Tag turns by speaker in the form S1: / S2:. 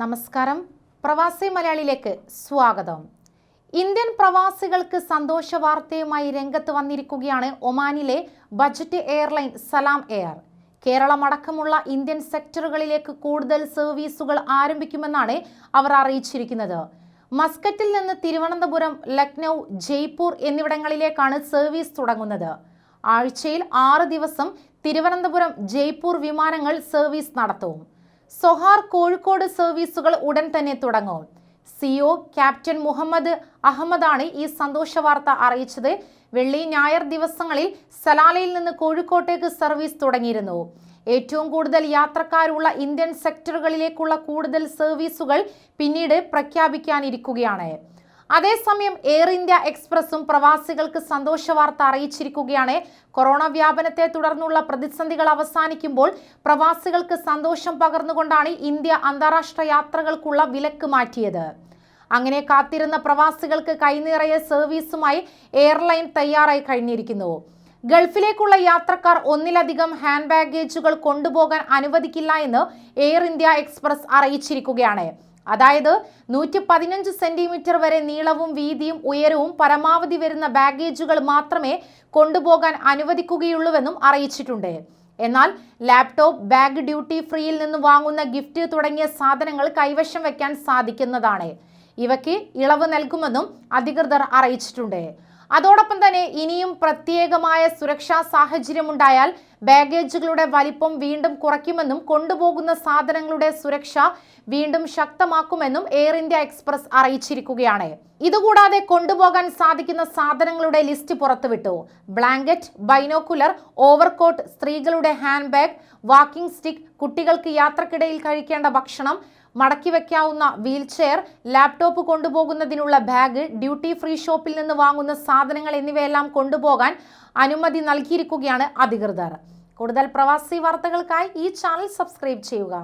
S1: നമസ്കാരം. പ്രവാസി മലയാളിയിലേക്ക് സ്വാഗതം. ഇന്ത്യൻ പ്രവാസികൾക്ക് സന്തോഷ വാർത്തയുമായി രംഗത്ത് വന്നിരിക്കുകയാണ് ഒമാനിലെ ബജറ്റ് എയർലൈൻ സലാം എയർ. കേരളമടക്കമുള്ള ഇന്ത്യൻ സെക്ടറുകളിലേക്ക് കൂടുതൽ സർവീസുകൾ ആരംഭിക്കുമെന്നാണ് അവർ അറിയിച്ചിരിക്കുന്നത്. മസ്കറ്റിൽ നിന്ന് തിരുവനന്തപുരം ലക്നൗ ജയ്പൂർ എന്നിവിടങ്ങളിലേക്കാണ് സർവീസ് തുടങ്ങുന്നത്. ആഴ്ചയിൽ ആറ് ദിവസം തിരുവനന്തപുരം ജയ്പൂർ വിമാനങ്ങൾ സർവീസ് നടത്തും. സൊഹാർ കോഴിക്കോട് സർവീസുകൾ ഉടൻ തന്നെ തുടങ്ങും. സിഒ ക്യാപ്റ്റൻ മുഹമ്മദ് അഹമ്മദാണ് ഈ സന്തോഷ വാർത്ത അറിയിച്ചത്. വെള്ളി ഞായർ ദിവസങ്ങളിൽ സലാലയിൽ നിന്ന് കോഴിക്കോട്ടേക്ക് സർവീസ് തുടങ്ങിയിരുന്നു. ഏറ്റവും കൂടുതൽ യാത്രക്കാരുള്ള ഇന്ത്യൻ സെക്ടറുകളിലേക്കുള്ള കൂടുതൽ സർവീസുകൾ പിന്നീട് പ്രഖ്യാപിക്കാനിരിക്കുകയാണ്. അതേസമയം എയർ ഇന്ത്യ എക്സ്പ്രസും പ്രവാസികൾക്ക് സന്തോഷ വാർത്ത അറിയിച്ചിരിക്കുകയാണ്. കൊറോണ വ്യാപനത്തെ തുടർന്നുള്ള പ്രതിസന്ധികൾ അവസാനിക്കുമ്പോൾ പ്രവാസികൾക്ക് സന്തോഷം പകർന്നുകൊണ്ടാണ് ഇന്ത്യ അന്താരാഷ്ട്ര യാത്രകൾക്കുള്ള വിലക്ക് മാറ്റിയത്. അങ്ങനെ കാത്തിരുന്ന പ്രവാസികൾക്ക് കൈനിറയ സർവീസുമായി എയർലൈൻ തയ്യാറായി കഴിഞ്ഞിരിക്കുന്നു. ഗൾഫിലേക്കുള്ള യാത്രക്കാർ ഒന്നിലധികം ഹാൻഡ് ബാഗേജുകൾ കൊണ്ടുപോകാൻ അനുവദിക്കില്ല എന്ന് എയർ ഇന്ത്യ എക്സ്പ്രസ് അറിയിച്ചിരിക്കുകയാണ്. അതായത് നൂറ്റി പതിനഞ്ച് സെന്റിമീറ്റർ വരെ നീളവും വീതിയും ഉയരവും പരമാവധി വരുന്ന ബാഗേജുകൾ മാത്രമേ കൊണ്ടുപോകാൻ അനുവദിക്കുകയുള്ളൂവെന്നും അറിയിച്ചിട്ടുണ്ട്. എന്നാൽ ലാപ്ടോപ്പ് ബാഗ് ഡ്യൂട്ടി ഫ്രീയിൽ നിന്ന് വാങ്ങുന്ന ഗിഫ്റ്റ് തുടങ്ങിയ സാധനങ്ങൾ കൈവശം വയ്ക്കാൻ സാധിക്കുന്നതാണ്. ഇവയ്ക്ക് ഇളവ് നൽകുമെന്നും അധികൃതർ അറിയിച്ചിട്ടുണ്ട്. അതോടൊപ്പം തന്നെ ഇനിയും പ്രത്യേകമായ സുരക്ഷാ സാഹചര്യമുണ്ടായാൽ ബാഗേജുകളുടെ വലിപ്പം വീണ്ടും കുറയ്ക്കുമെന്നും കൊണ്ടുപോകുന്ന സാധനങ്ങളുടെ സുരക്ഷ വീണ്ടും ശക്തമാക്കുമെന്നും എയർ ഇന്ത്യ എക്സ്പ്രസ് അറിയിച്ചിരിക്കുകയാണ്. ഇതുകൂടാതെ കൊണ്ടുപോകാൻ സാധിക്കുന്ന സാധനങ്ങളുടെ ലിസ്റ്റ് പുറത്തുവിട്ടു. ബ്ലാങ്കറ്റ് ബൈനോക്കുലർ ഓവർകോട്ട് സ്ത്രീകളുടെ ഹാൻഡ് ബാഗ് വാക്കിംഗ് സ്റ്റിക്ക് കുട്ടികൾക്ക് യാത്രക്കിടയിൽ കഴിക്കേണ്ട ഭക്ഷണം മടക്കി വയ്ക്കാവുന്ന വീൽ ചെയർ ലാപ്ടോപ്പ് കൊണ്ടുപോകുന്നതിനുള്ള ബാഗ് ഡ്യൂട്ടി ഫ്രീ ഷോപ്പിൽ നിന്ന് വാങ്ങുന്ന സാധനങ്ങൾ എന്നിവയെല്ലാം കൊണ്ടുപോകാൻ അനുമതി നൽകിയിരിക്കുകയാണ് അധികൃതർ. കൂടുതൽ പ്രവാസി വാർത്തകൾക്കായി ഈ ചാനൽ സബ്സ്ക്രൈബ് ചെയ്യുക.